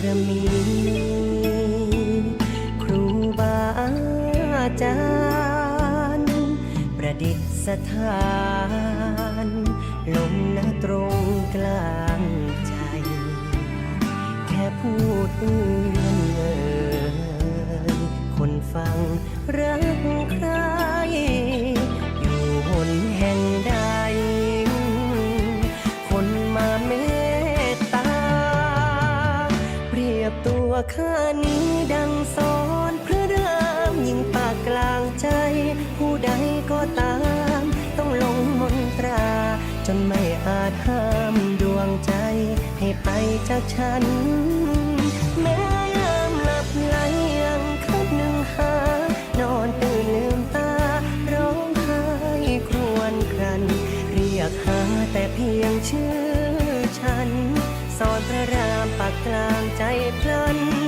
ารมี ครูบาอาจารย์ ประดิษฐานลงหน้าตรงกลางใจ แค่พูดเอื้อนเอ่ยคนฟังรัก เปรียบตัวข้านี้ดังสอนพระรามยิ่งปากกลางใจ ผู้ใดก็ตาม ต้องลงมนตรา จนไม่อาจห้ามดวงใจ ให้ไปจากฉัน แม้ยามหลับไหลยังคืนหนึ่งหา นอนตื่นลืมตา ร้องไห้ครวญครัน เรียกหาแต่เพียงชื่อฉัน สอนพระรามปากกลางใจพลัน